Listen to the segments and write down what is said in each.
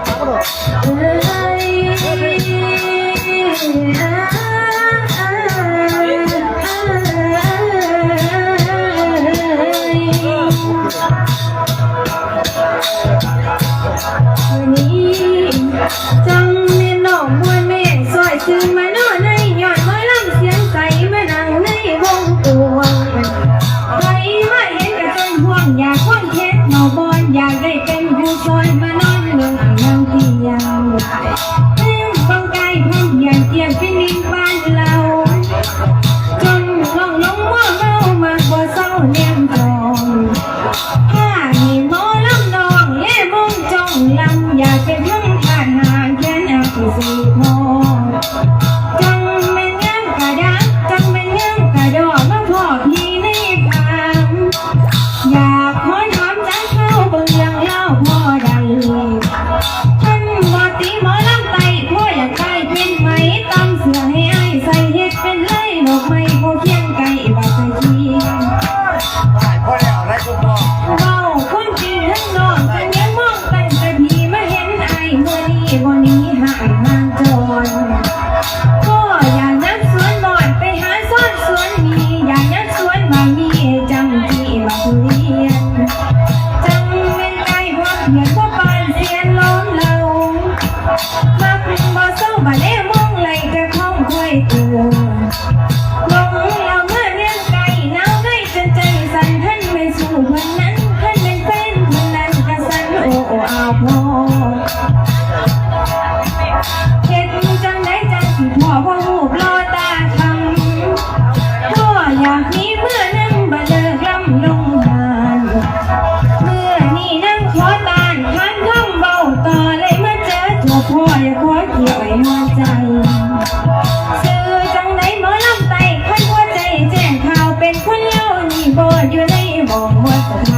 อยู่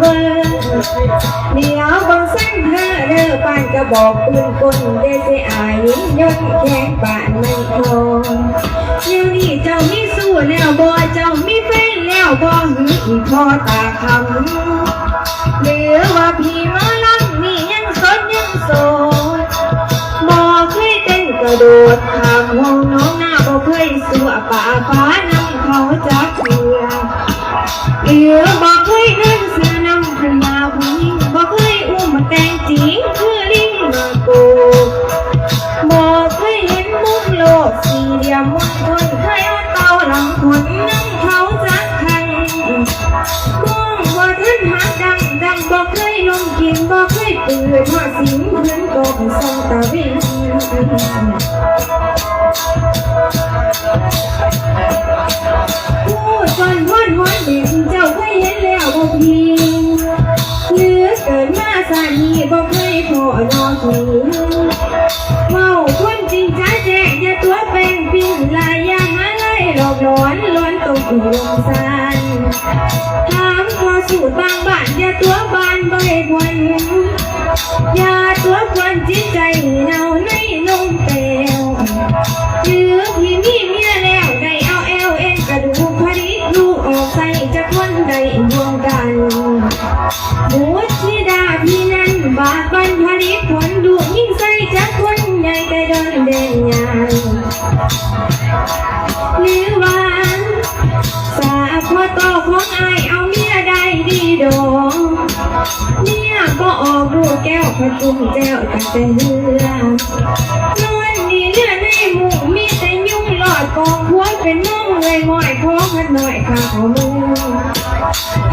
เธอเวเดี๋ยวบางสั้นเธอเด้อปานกระบอกปืนกลเดเสอายยนแข้งป่านไม่ทองเดี๋ยวนี้เจ้ามีสู้แล้วบ่เจ้ามีแฟนแล้วแล้วบ่หือพอตาคำหรือว่าพี่มอลำนี่ยังสดยังโสดบ่เคยเต้นกระโดดข้ามห้องน้องหน้าบ่เคยสัวป่าฟ้านำเขาจักเถื่อหรือบ่ ยมมนคนเคยเอาเตาหลังคนนั่งเขาจักคันมองว่าท่านหาดังดังบอกเคยลงกินบอกเคยตื่นทอดสิงพื้นตกส่องตาวินผู้จนวันวันเด็กเจ้าเคยเห็นแล้วบ่พีเหลือเกิดมาสานีบอกเคยพอนอนถึ ลงซานถามขอสูตรบางบ้านอย่าตัวบานใบควันอย่าตัวควันจิตใจเนาในนมเตว ของอายเอาเมียได้ดีดองเมียก็ออกดูแก้วพระจุ่มแก้วตั้งแต่เฮือนวลดีเลือในหมู่มีแต่ยุ่งหลอดกองพวเป็นน้องเลยหมอยพอพัดหน่อยข้าเขามือ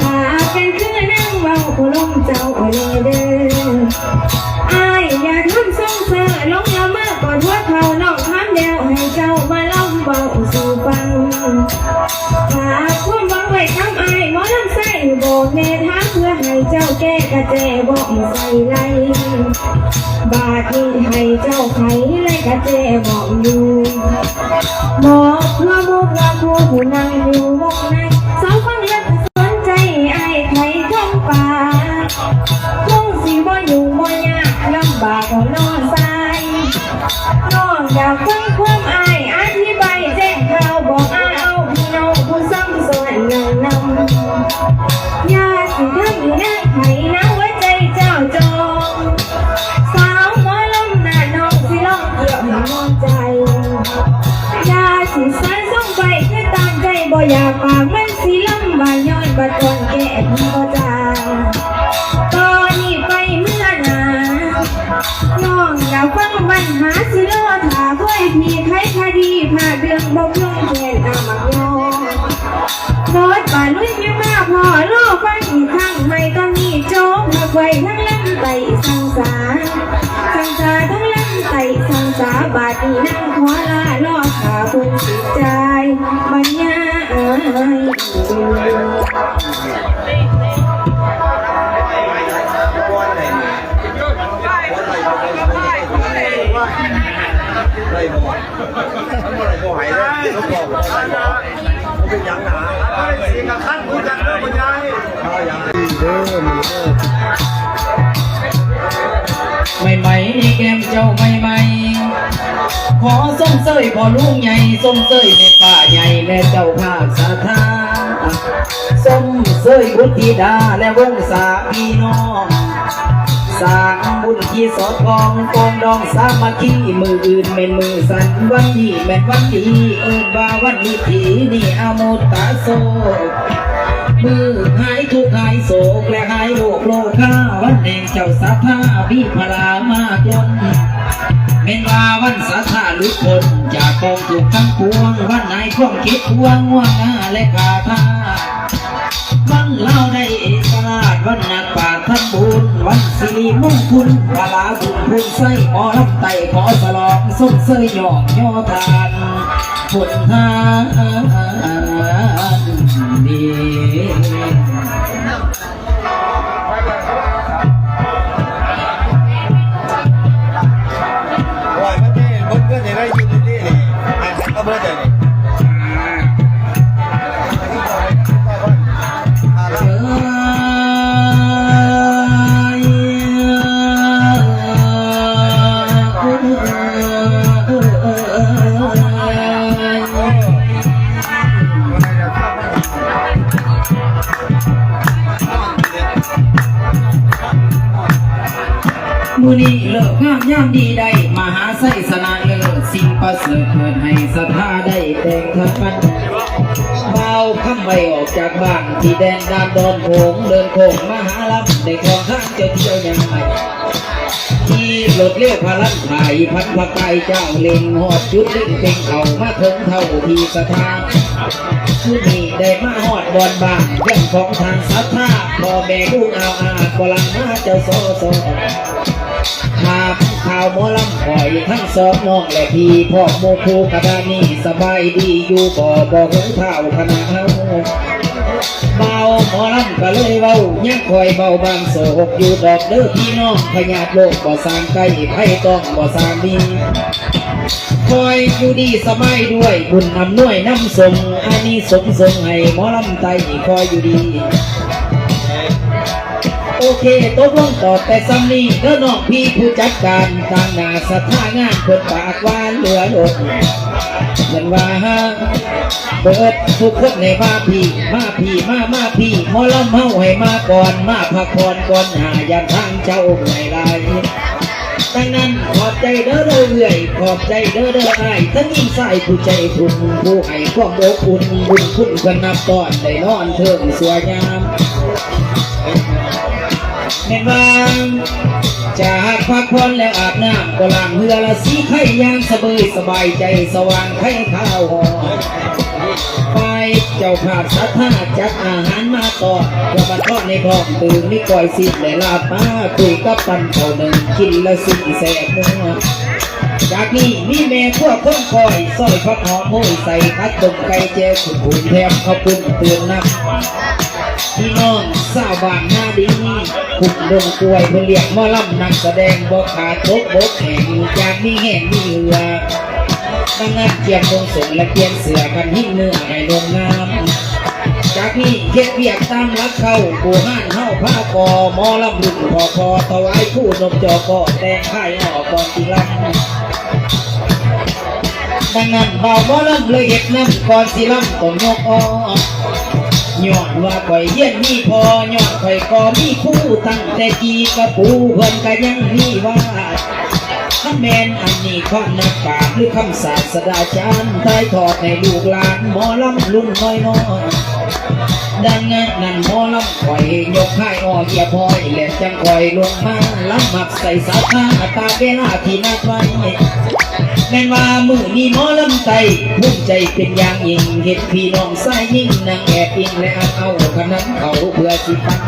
ถ้าเป็นคือนั่งเบาผู้ลงเจ้าเอเด้อ กระเจบอกใส่ไรบาทนี้ให้เจ้าไขไรกระเจบอกอยู่บอกเพื่อมุกละผู้ผู้นั่งอยู่วงในากย้อนบัดก่อนแก่พี่บ่จางตอนนี้ไปเมื่อหนาน้องอย่าฟังปัญหาสิรอถาค่อยพีไขคดีพาเรื่องบ่ลงแทนอามักยอรถป่าลุยยังมาพอรอฟังอีกครั้งไม่ต้องมีโจ๊กมาไว้ทั้งลำไตสังสารสังสารทั้งลำไตสังสาบาดนี้นั่งขอลารอขาบุญสิใจบ ทั้งหมดบ่หายเลยต้องบอกว่ามันเป็นยังหนาเสิกับขั้นพูดกันเรื่องปัญญาเอาอย่างเด้อมีเด้อไม่ไหมแก้มเจ้าไม่ไหมขอส้มเสยพอลุงใหญ่ส้มเสยในป่าใหญ่และเจ้าภาคสาธาส้มเสยบุตรธิดาและวงศาพี่น้อง สร้างบุญที่สอดกองกองดองสามัคคีมืออื่นเป็นมือสันวันนี้แม่นวันดีเอิ้นว่าวันนี้ทีนี่อโมตาโซมือหายทุกหายโศกและหายโรคโลค่าวันแห่งเจ้าสาธาวิพลามากลนเม่นว่าวันสาธาลุกคนจากกองถูกทั้งปวงวันไหนความคิดพวงง่วงหน้าและกาทาวันเล่าได้เอก วันนักป่าทำบุญวันสิริมงคลปลาบุญพุ่งใส่หมอลำไตขอสลองส้มเสยหยอกย่อทานผลทาน ระเสริฐเกิดให้ศรัทธาได้แต่งทันกันเบาคำไว้ออกจากบ้านที่แดนดานดอนโขงเดินโขงมหาลับในคลองข้างเจ้าเที่ยวยังไงที่รถเลี้ยวพลันถ่ายพันพกายเจ้าเล็งหอดจุดเล่นเป็นเขามาถึงเท่าที่สถานผู้นี้ได้มาหอดบอนบางเรื่องของทางศรัทธาพ่อแม่ลูกเอาอากำลังมาเจ้าโซโซ หากข่าวหมอลำคอยทั้งสองน้องและพี่พ่อโมคูกระดานี่สบายดีอยู่บ่บ่หงเท่าคณะเฮาเบาหมอลำก็เลยเบายังคอยเบาบางโศกอยู่ดอกเด้อพี่น้องพญาโลกบ่สร้างไกลไพ่ต้องบ่สร้างดีคอยอยู่ดีสบายด้วยบุญนำน่วยนำส่งอันนี้สมทรงให้หมอลำไตคอยอยู่ดี โอเคตกลงต่อแต่ซ้ำนี้เด้อน้องพี่ผู้จัดการต่างหน้าสถางานเพิ่นปากหวานเหลือหลดเพิ่นว่าเปิดทุกคนในมาพี่ มาพี่มามาพี่มอลำเฮาให้มาก่อนมาพักผ่อนก่อนหาอย่างทางเจ้าไม่ไรดังนั้นขอบใจเด้อเด้อเอื่อยขอบใจเด้อเด้อไอ้ทั้งยิ่งใส่ผู้ใจคุณผู้ให้ความอบอุ่นบุญคุณกันนับตอนได้นอนเทิงสวยงาม แม่นว่าจากพักผ่อนแล้วอาบน้ำก็ล้างเหือละสีไข่ยางสบายสบายใจสว่างไข่ข้าวหอมไปเจ้าภาพสัทธาจัดอาหารมาต่อกระบัดทอดในพร้อมตื่นนี่ก่อยสิและลาบมาคุยกับปันเท่าหนึ่งกินละสิแสบนัวจากนี้มีแม่พวกคนคอยซอยพักหอมห้ยใส่คัดต้มไก่เจวขุนขุนแถมข้าวปุ้นเตือนน้ำพี่น้อง สาวบานหน้าดีขุดดงกล้วยเพื่อเรียกมอลำนักแสดงบ่ขาดตกบกแห่งจากมีแห่งมีเหลือดังนั้นเกียมลงส่งและเกียมเสือกันหิ้งเนื้อให้ลงงามจากนี้เฮ็ดเบียกตามรักเข้ากูห้านเข้าผ้ากอมอลำรุ่นพอพอถวายผู้นมจอกอแต่งไข่ออกก่อนทีลำดังนั้นเบาหมอลำเลยเฮ็ดน้ำก่อนสิลำต้องยกออก ย้อนว่าข่อยเฮียนมีพอย้อนข่อยก็มีผู้ตั้งแต่จีกระปูเพิ่นก็ยังมีว่าคำแมนอันนี้ความนักปาชญ์หรือคำศาสดาจารย์ถ่ายทอดให้ลูกหลานหมอลำรุ่นน้อยน้อยดังนั้นนั่นหมอลำคอยยกให้ออกอย่าพอยแหลมจังคอยลงมาลำหมักใส่สาขาตาเวลาที่นัดไว้ แม่นว่ามือนี้หมอลำไตภูมิใจเป็นอย่างยิ่งเห็ดพี่น้องสายยิ่งนางแอบอิงและอันเอาขนั้นเขาเพื่อสิปัก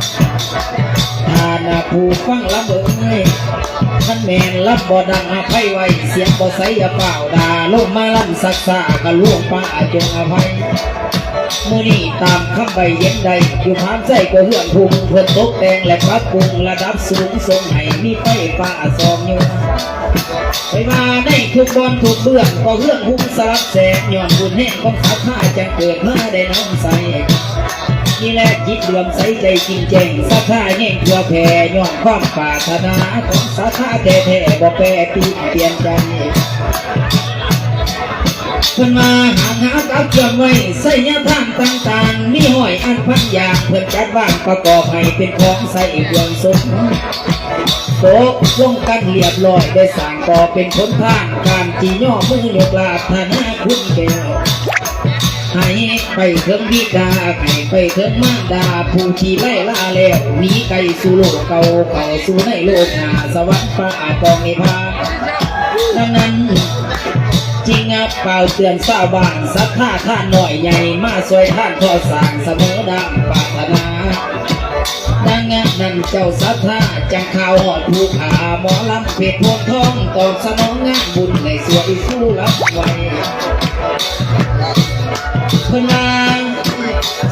ทานาผู้ฟังละเบิงเอ้ยท่านแมนรับบ่ดังอภัยไว้เสียงบ่ใสอย่าเปล่าด่าลมมาลำสักษากะล่วงป้าจงอภัย มือนี้ตามคำใบเย็นใดอยู่พานใจก็เฮือนภูมิเพิ่นตกแต่งและปรับปรุงระดับสูงส่งให้มีไฟฟ้าซองอยู่ไปมาในทุกบอนทุกเบื้องก็เฮือนหุ้มสลับแสงย้อนบุญแห่งของสัทธาจังเกิดเมาได้น้ำใสนี่แหละจิตรวมใสใจจริงแจ้งศรัทธาแห่งทั่วแผ่ย้อนความปรารถนาของศรัทธาแท้แท้ๆบ่แปรเปลี่ยนเปลี่ยนใจ เพิ่นมาหาหากับเครื่องไว้ใส่ยาทางต่างๆ มีห้อยอันพันอย่างเพิ่นจัดบ้านประกอบให้เป็นของใส่เครื่องสมโตะลงกันเรียบร้อยได้สร้างก่อเป็นผลทางการจีย่อมือเลือกลาธนาคุณแก้วให้ไปเถิงบิดาให้ไปเถิงมารดาผู้ที่ไล่ล่าแล้วหนีไกลสู่โลกเก่าเข้าสู่ในโลกหน้าสวรรค์ฟ้ากองนิพพานดังนั้น ริงอะเปล่าเตือนสาวบ้านศรัทธาท่านหน่อยใหญ่มาสวยท่านทอสางเสมอดังปรารถนาดังนั้นเจ้าศรัทธาจังข่าวหอดภูขาหมอลำเพชรพวงทองตอบสนองงานบุญในสวยสู้รับไว้เพิ่นว่า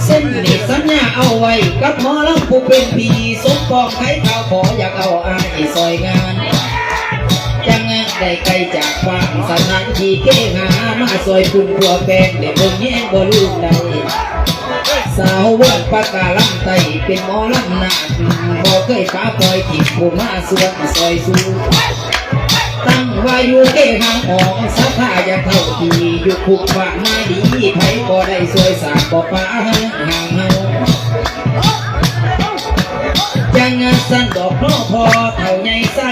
เส้นนี่สัญญาเอาไว้ กับหมอลำผู้เป็นพีสมปองไข่ข่าวขออยากเอาอายซอยงาน ได้ไกลจากบ้านสถานที่เก้หามาซอยคุณผัวแฟนเด็กเบิ่งแย่งบ่ลืมใดสาววันปากาลำไตเป็นหมอลำนาดบ่เคยฟ้าปล่อยถิ่ผู้มาสวนซอยสูตั้งว่าอยู่เก้หางออกสัทธาอย่าเข้าทีอยู่คุกว่ามาดีไผก็ได้สวยสาบบ่ป้าห่างเฮาจางงานสั้นดอกน้อพอเท่าใหญ่ซา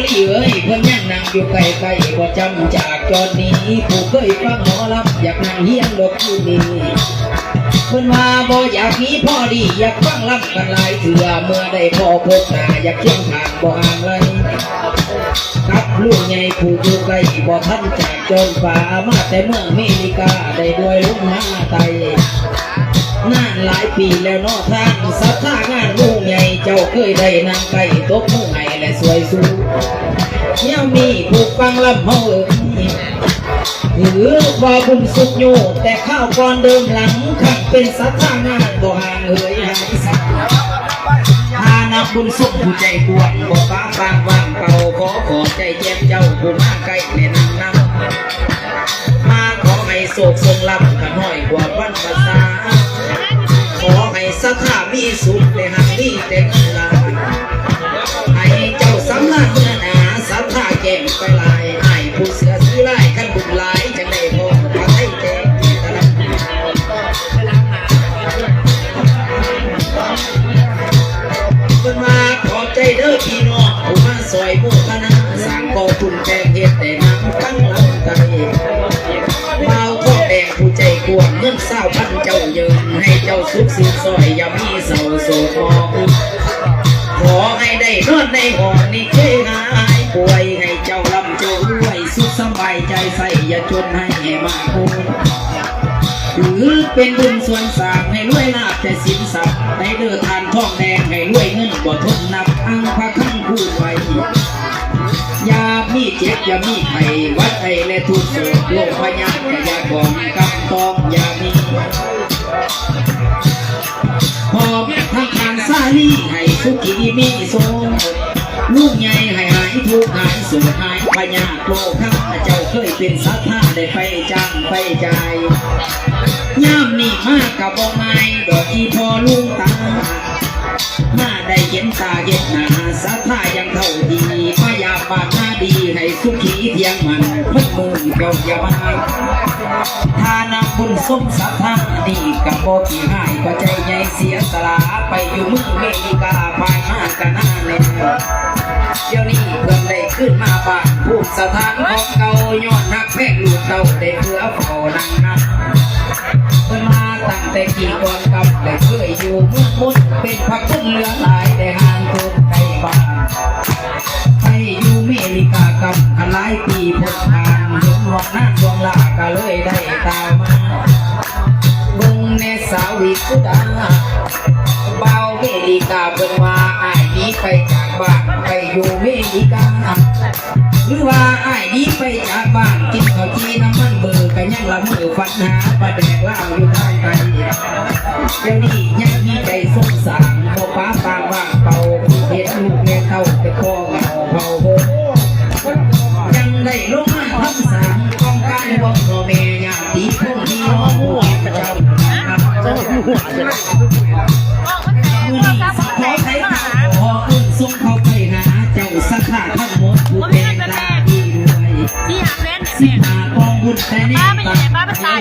ลีเอ้ยเพิ่นยังนั่งอยู่ไกลๆบ่จำจากจอดนี้ผู้เคยฟังหมอลำอยากนั่งเฮียงดอกอยู่นี่เพิ่นว่าบ่อยากหนีพ่อดีอยากฟังลำกันหลายเถื่อเมื่อได้พ่อพบหน้าอยากเคียงข้างบ่ห่างไกลกับลูกใหญ่ผู้อยู่ไกลบ่ทันจากจนฟ้ามาแต่เมืองเมริกาได้ด้วยลงมาไตนานหลายปีแล้วนอท่านสัทธางานมุ่งใหญ่เจ้าเคยได้นางไก่ตบมือให้ และสวยสูเนี่ยมีผู้ฟังลำเฮาเอ่ยหรือว่าบุญสุขอยู่แต่ข้าวก่อนเดิมหลังขังเป็นสัทธางานบ่ห่างเอ่ยหายสักทานับบุญสุขผู้ใจกวนบ่ฟ้าฟางว่างเป่าขอขอใจแจ่มเจ้าผู้มาใกล้แนะนำนำมาขอให้โศกทรงลำกันห้อยกว่าวันภาษาขอให้สัทธามีสุขและหักมีแต่เงินลา แก่งไปลายให้ผู้เสือซื้อลายขันบุญหลายจะได้พอพระให้แจ้งตลอดเพิ่นมาขอบใจเด้อพี่น้องผู้มาซอยโมทนาสร้างกองทุนแจงเฮ็ดแต่น้ำตั้งลำใจเมาทอแดงผู้ใจกวงเงินเศร้าพันเจ้าเยินให้เจ้าสุขสืบซอยอย่ามีเศร้าโศกขอให้ได้นอนในห้อง จนให้มากโคหรือเป็นบุญส่วนสามให้รวยลาบแต่สินทรัพย์ให้เลือทานทองแดงให้รวยเงินบ่ทนนับอังพระขั้งคู่ไว้ยามีเจ็บยามีไข้วัดไอและทุกโศกโรคพยาธิยาของกำตองยามีพอมทางทางซาลีให้สุขีมีทรงลูกใหญ่ให้ หายทุกข์หายโศกหายพยาโลข้าเจ้าเคยเป็นสัทธาได้ไปจ้างไปใจย่ามนี่มากกับบ่ไม้ดอกอีพอลุงตา มาได้เห็นตาเห็นหน้าสัทธายังเท่าดีพยาบาทหน้าดีให้สุขีเทียงมันพึ่งมือเจ้าอย่ามาทานำบุญสมสัทธาดีกับบ่ขี้หายก็ใจใหญ่เสียสละไปอยู่เมืองเมริกาผ่านมากันนานแล้วเดี๋ยวนี้ ขึ้นมาบ้านภูมิสถานของเก่าย้อนนักแพงลูกเต้าได้เพื่อเฝ้านั่งนับเพิ่นมาตั้งแต่กี่ก่อนกับได้เคยอยู่มืองมุดเป็นพักคนเหลืองหลายได้ห่างเกินไกลบ้านไปอยู่เมริกากับหลายปีพ้นผ่านห็นว่าหน้าดวงลาก็เลยได้ตามมาเบิ่งแน่สาวิสุดา เบาเมริกาเพิ่นว่าอ้ายหนี้ไปจากบ้านไปอยู่เมริกาหรือว่าอ้ายหนี้ไปจากบ้านกินข้าวจีน้ำมันเบื่อกันยังละมือฟันหาประแดกเหล่าอยู่ทางไกลเดี๋ยวนี้ยังมีใจสงส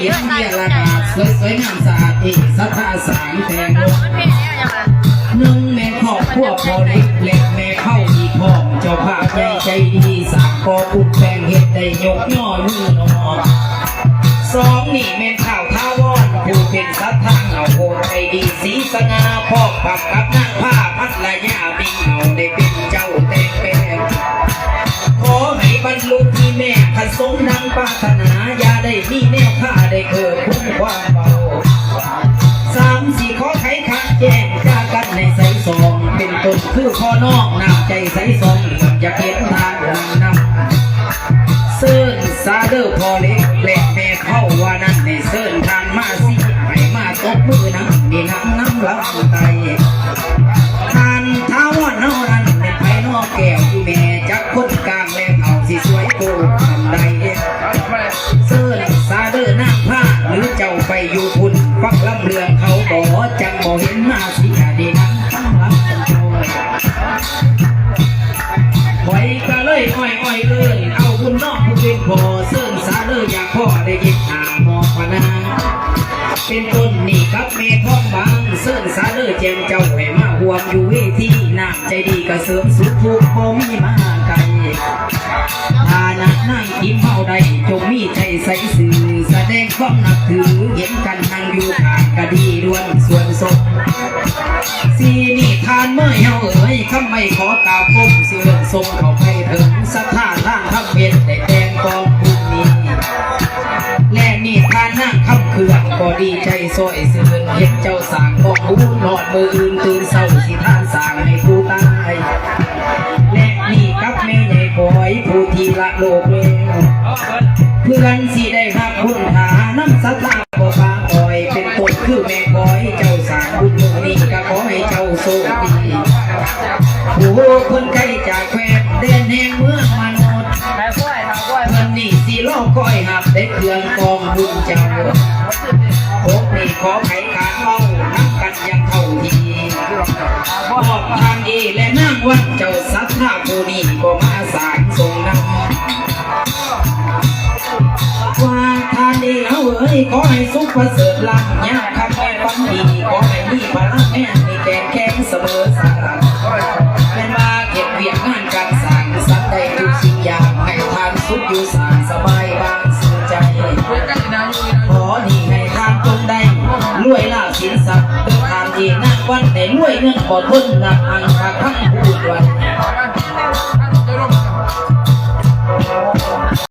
เห็นเยละนาสวยสวยงามสะอาดอีกสัทธาสามแทงลงมันเป็นเนี่ยอย่างไรหนึ่งแม่ครอบครัวพอเล็กเล็กแม่เข้าอีพร้อมเจ้าภาพใหญ่ใจดีสามกอบุญแบ่งเห็ดได้ยกย่อมือนอสองนี่แม่ข่าวท้าวอนผู้เป็นสัทธาเอาโหดใจดีสีสง่าพอกปักกับนางผ้าพัดระยาบิงเอาได้เป็นเจ้าแต่งเป็นขอให้บรรลุที่แม่ ผสมดังปรารถนาอย่าได้มีแนวข้าได้เกิดคุ้มความเบาสามสี่ขอไขขัดแจ้งจากันในใสสอง เป็นต้นคือข้อนอกนำใจใสสองเหลี่ยมอยากเห็นทางนำนำเซิร์นซาเดอร์พอเล็กเล็กแม่เข้าว่านั้นในเซิร์นทางมาสิให้มาตบมือน้ำนี่น้ำน้ำลำไตทานเท้าวันเฮานั้นเป็นไผนอกแก้วอยู่แม่จักคนกลางแลเท่าสิสวยโก ฟังลำเรืองเขาบ่จังบ่เห็นมาสิอดีนั้นตั้งรับกันโจยไว้ก็เลยอ้อยอ้อยเอ้ยเอาคุณน้องผู้เป็นพ่อเสื้อสาเดอร์อยากพ่อได้ยินหาหมอกพนาเป็นต้นนี่กับเมทองบางเสิร์นสาเลอแจมเจ้าให้มาหวงอยู่เวทีน้าากใจดีก็เสริมสุขทุกข์บ่มีมา ฐานะนั่งกินเมาใดจงมีใจใสสื่อแสดงความนับถือเห็นกันนั่งอยู่ข้างก็ดีด้วนส่วนสมสีนี่ทานเมื่อเฮาเอ๋ยคำไม่ขอกราบก้มเสื่อมทรงเข้าไปถึงสถานทางทำเพ็ญแต่แดงกองคุณนี้และนี่ทานนั่งคำเคลื่อนก็ดีใจซอยเสื่นเห็นเจ้าสางกองบุญนอนมืออื่นตื่นเศร้าสิทานสา ละโลกแล้วเพื่อนสิได้รับคุณหาน้ำสัตาบ่ปาอ่อย เป็นตนคือแม่บอยเจ้าสางบุญมือนี้ก็ขอให้เจ้าโชคดีผู้คนไกลจากแคว้นเดนแห่งเมืองมนุษย์วันนี้สิรอคอยหับได้เครื่องกองบุญเจ้าพวกนี้ขอไขขาดเมานับกันยังเท่าทีบอกทางดีและนางวันเจ้าสัทธาผู้นี้ ให้สุขประเสริฐลำยากคำแม่ฟังดีขอให้มีพลังแม่มีแกนแข็งเสมอสารแม่นว่าเก็บเวียกงานการสร้างสัตว์ได้ทุกสิ่งอย่างให้ทานสุขอยู่สานสบายบางสุขใจขอดีให้ทานจงได้รวยลาสินทรัพย์ด้วยทานที่นักวันได้รวยเงินบ่ทนนับอังคาทั้งพูดวัน